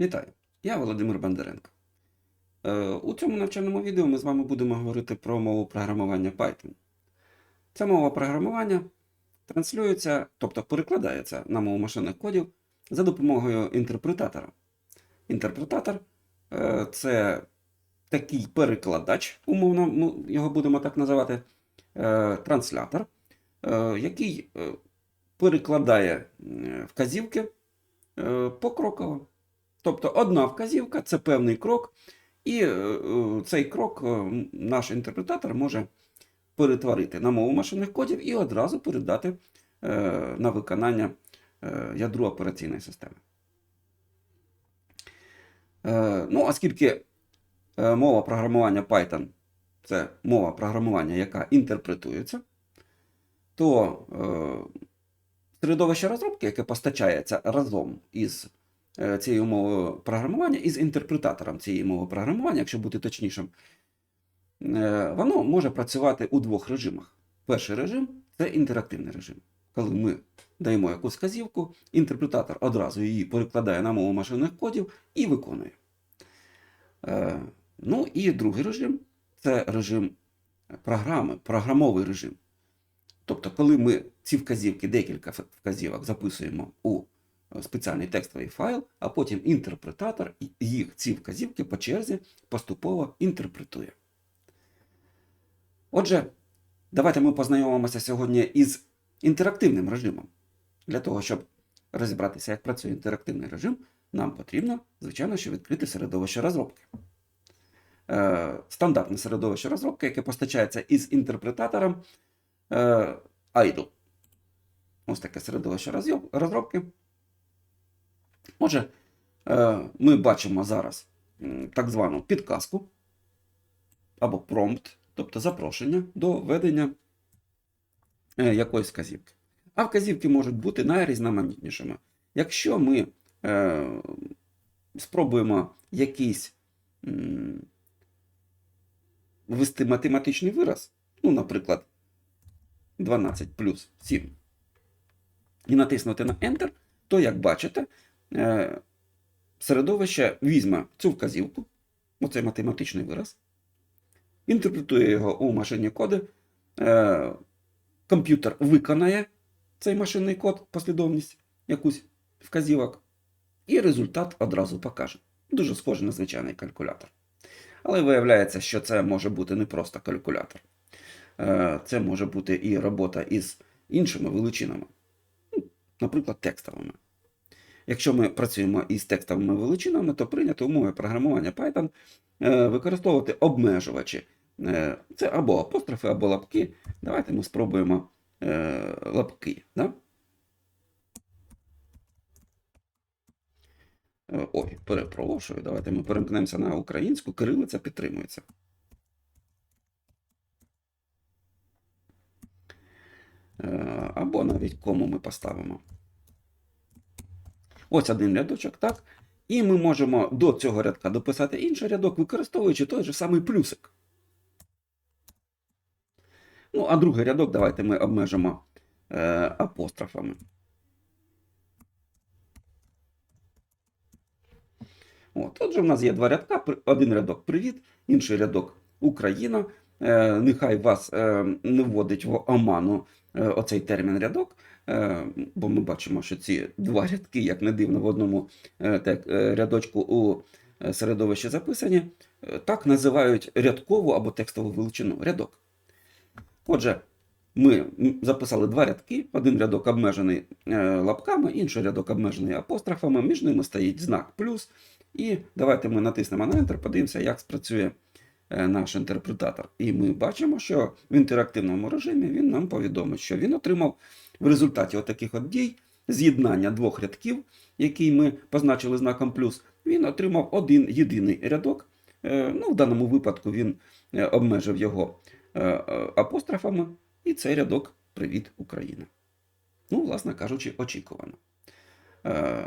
Вітаю! Я Володимир Бондаренко. Е, У цьому навчальному відео ми з вами будемо говорити про мову програмування Python. Ця мова програмування транслюється, тобто перекладається на мову машинних кодів за допомогою інтерпретатора. Інтерпретатор е, це такий перекладач, умовно його будемо так називати, е, транслятор, який перекладає вказівки покроково. Тобто одна вказівка це певний крок, і е, е, цей крок е, наш інтерпретатор може перетворити на мову машинних кодів і одразу передати на виконання ядру операційної системи. Ну, оскільки мова програмування Python це мова програмування, яка інтерпретується, то середовище розробки, яке постачається разом із е, цією мовою програмування, із інтерпретатором цієї мови програмування, якщо бути точнішим, е, воно може працювати у двох режимах. Перший режим це інтерактивний режим. Коли ми даємо якусь вказівку, інтерпретатор одразу її перекладає на мову машинних кодів і виконує. Е, Ну і другий режим це режим програми, програмовий режим. Тобто, коли ми ці вказівки, декілька вказівок записуємо у спеціальний текстовий файл, а потім інтерпретатор їх ці вказівки по черзі поступово інтерпретує. Отже, давайте ми познайомимося сьогодні із інтерактивним режимом. Для того, щоб розібратися, як працює інтерактивний режим, нам потрібно, звичайно, що відкрити середовище розробки. Е, стандартне середовище розробки, яке постачається із інтерпретатором е, idle. Ось таке середовище розробки. Отже, е, ми бачимо зараз так звану підказку або промпт, тобто запрошення до введення е, якоїсь вказівки. А вказівки можуть бути найрізноманітнішими. Якщо ми е, спробуємо якийсь ввести математичний вираз, ну, наприклад, 12 плюс 7, і натиснути на Enter, то, як бачите, середовище візьме цю вказівку, оцей математичний вираз, інтерпретує його у машинні коди, е, комп'ютер виконає цей машинний код, послідовність якусь вказівок, і результат одразу покаже. Дуже схоже на звичайний калькулятор. Але виявляється, що це може бути не просто калькулятор. Е, Це може бути і робота із іншими величинами, Ну, наприклад, текстовими. Якщо ми працюємо із текстовими величинами, то прийнято умови програмування Python е, використовувати обмежувачі. Е, Це або апострофи, або лапки. Давайте ми спробуємо е, лапки. Да? Ой, перепрошую, давайте ми перемкнемося на українську. Кирилиця підтримується. Або навіть кому ми поставимо. Ось один рядочок, так? І ми можемо до цього рядка дописати інший рядок, використовуючи той же самий плюсик. Ну, а другий рядок давайте ми обмежимо е, апострофами. От, отже, в нас є два рядка. Один рядок привіт, інший рядок Україна. Е, нехай вас е, не вводить в оману е, оцей термін рядок, бо ми бачимо, що ці два рядки, як не дивно, в одному е, так, е, рядочку у е, середовищі записані, е, так називають рядкову або текстову величину рядок. Отже, ми записали два рядки. Один рядок обмежений е, лапками, інший рядок обмежений апострофами, між ними стоїть знак плюс. І давайте ми натиснемо на Enter, подивимося, як спрацює е, наш інтерпретатор. І ми бачимо, що в інтерактивному режимі він нам повідомить, що він отримав в результаті отаких от дій з'єднання двох рядків, який ми позначили знаком плюс, він отримав один єдиний рядок. Е, Ну, в даному випадку він е, обмежив його е, е, апострофами, і цей рядок Привіт, Україна. Ну, власне кажучи, очікувано. Е,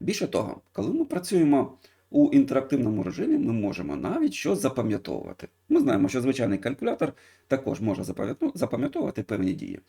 Більше того, коли ми працюємо у інтерактивному режимі, ми можемо навіть щось запам'ятовувати. Ми знаємо, що звичайний калькулятор також може запам'ятовувати певні дії.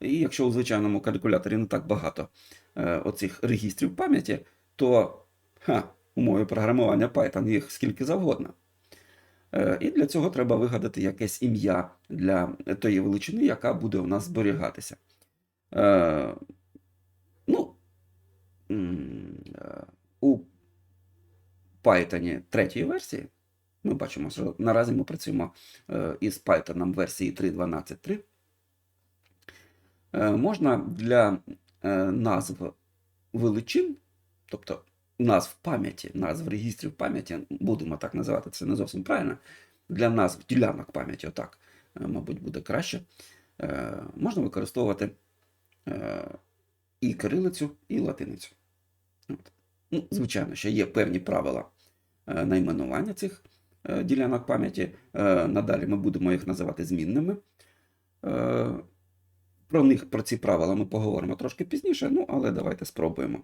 І якщо у звичайному калькуляторі не так багато е, оцих регістрів пам'яті, то Ха, у програмування Python їх скільки завгодно. Е, І для цього треба вигадати якесь ім'я для тої величини, яка буде у нас зберігатися. Е, Ну, е, у Python третьої версії ми бачимо, що наразі ми працюємо е, із Python версії 3.12.3. Е, Можна для е, назв величин, тобто назв пам'яті, назв регістрів пам'яті, будемо так називати, це не зовсім правильно. Для назв ділянок пам'яті, отак, мабуть, буде краще. Можна використовувати і кирилицю, і латиницю. От. Ну, звичайно, що є певні правила найменування цих е, ділянок пам'яті. Е, Надалі ми будемо їх називати змінними. Е, Про них, про ці правила ми поговоримо трошки пізніше, ну, але давайте спробуємо.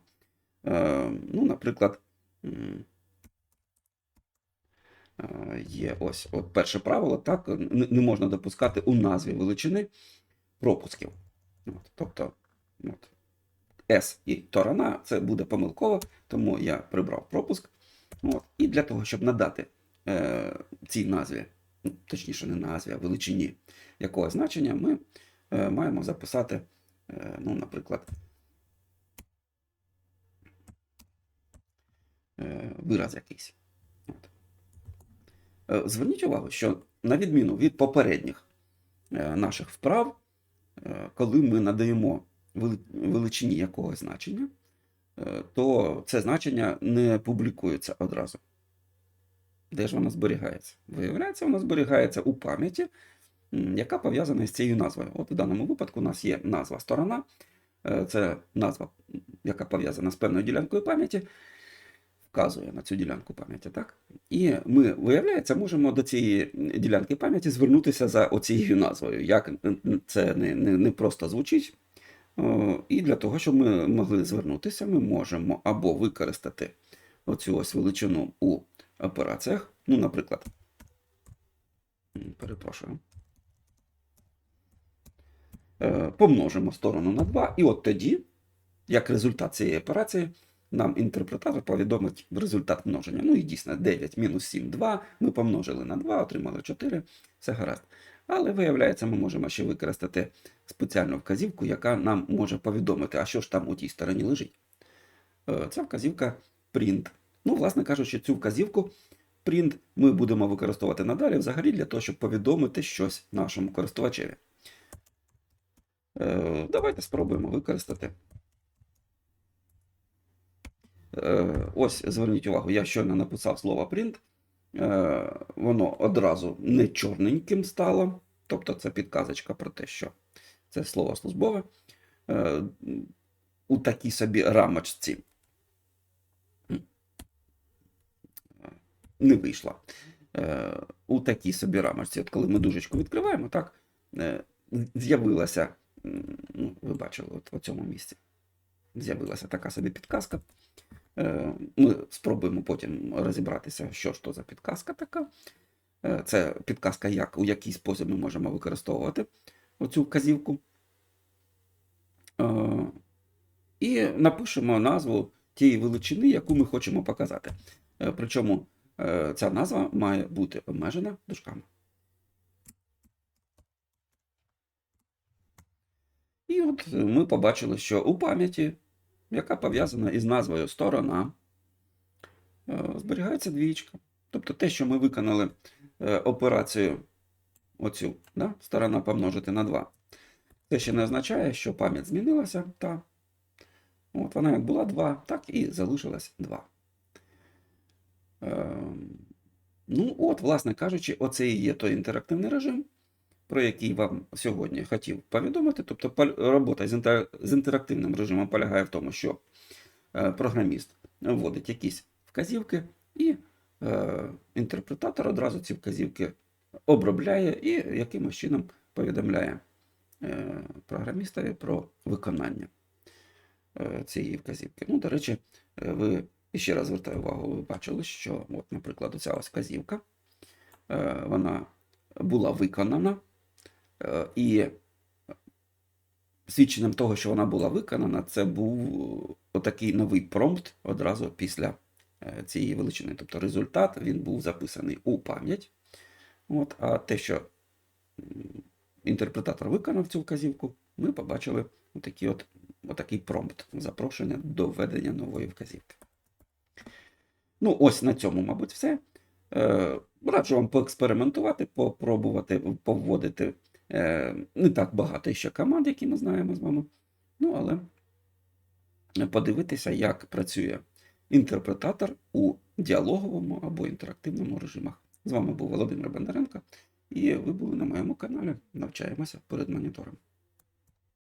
Е, Ну, наприклад, е, є ось от перше правило, так, не можна допускати у назві величини пропусків. От, тобто, от, S і торона це буде помилково, тому я прибрав пропуск. От, і для того, щоб надати е, цій назві, ну, точніше, не назві, а величині якогось значення, ми е, маємо записати, е, ну, наприклад, е, вираз якийсь. От. Е, Зверніть увагу, що на відміну від попередніх е, наших вправ, е, коли ми надаємо величині якогось значення, то це значення не публікується одразу. Де ж воно зберігається? Виявляється, воно зберігається у пам'яті, яка пов'язана з цією назвою. От в даному випадку у нас є назва сторона, е, це назва, яка пов'язана з певною ділянкою пам'яті, вказує на цю ділянку пам'яті, так? І ми, виявляється, можемо до цієї ділянки пам'яті звернутися за оцією назвою. Як це не, не, не просто звучить. О, І для того, щоб ми могли звернутися, ми можемо або використати оцю ось величину у операціях. Ну, наприклад, перепрошую. Е, Помножимо сторону на 2, і от тоді, як результат цієї операції, нам інтерпретатор повідомить результат множення. Ну і дійсно 9 мінус 7 2. Ми помножили на 2, отримали 4, все гаразд. Але виявляється, ми можемо ще використати спеціальну вказівку, яка нам може повідомити, а що ж там у тій стороні лежить. Е, Це вказівка print. Ну, власне кажучи, цю вказівку print ми будемо використовувати надалі взагалі для того, щоб повідомити щось нашому користувачеві. Е, Давайте спробуємо використати. Е, Ось, зверніть увагу, я щойно написав слово print. Е, Воно одразу не чорненьким стало. Тобто це підказочка про те, що це слово службове. Е, У такій собі рамочці не вийшла. Е, У такій собі рамочці, от коли ми дужечку відкриваємо, так, з'явилася, ну, ви бачили, от в цьому місці з'явилася така собі підказка. Е, Ми спробуємо потім розібратися, що ж то за підказка така. Е, Це підказка, як, у який спосіб ми можемо використовувати оцю вказівку. Е, І напишемо назву тієї величини, яку ми хочемо показати. Причому ця назва має бути обмежена дужками. І от ми побачили, що у пам'яті, яка пов'язана із назвою сторона, е, зберігається двічка. Тобто те, що ми виконали е, операцію оцю, да, сторона помножити на 2, це ще не означає, що пам'ять змінилася. Та, от вона як була 2, так і залишилась 2. Е, ну, от, власне кажучи, оце і є той інтерактивний режим, про який вам сьогодні хотів повідомити. Тобто робота з, інтер... з інтерактивним режимом полягає в тому, що е, програміст вводить якісь вказівки, і е, інтерпретатор одразу ці вказівки обробляє і якимось чином повідомляє е, програмістові про виконання цієї вказівки. Ну, до речі, ви ще раз звертаю увагу, ви бачили, що, от, наприклад, оця ось вказівка, вона була виконана, і свідченням того, що вона була виконана, це був отакий новий промпт одразу після е, цієї величини. Тобто результат він був записаний у пам'ять. От, а те, що інтерпретатор виконав цю вказівку, ми побачили отакий от, отакий промпт запрошення до введення нової вказівки. Ну, ось на цьому, мабуть, все. Е, раджу вам поекспериментувати, попробувати повводити е, не так багато ще команд, які ми знаємо з вами. Ну, але подивитися, як працює інтерпретатор у діалоговому або інтерактивному режимах. З вами був Володимир Бондаренко, і ви були на моєму каналі. Навчаємося перед монітором.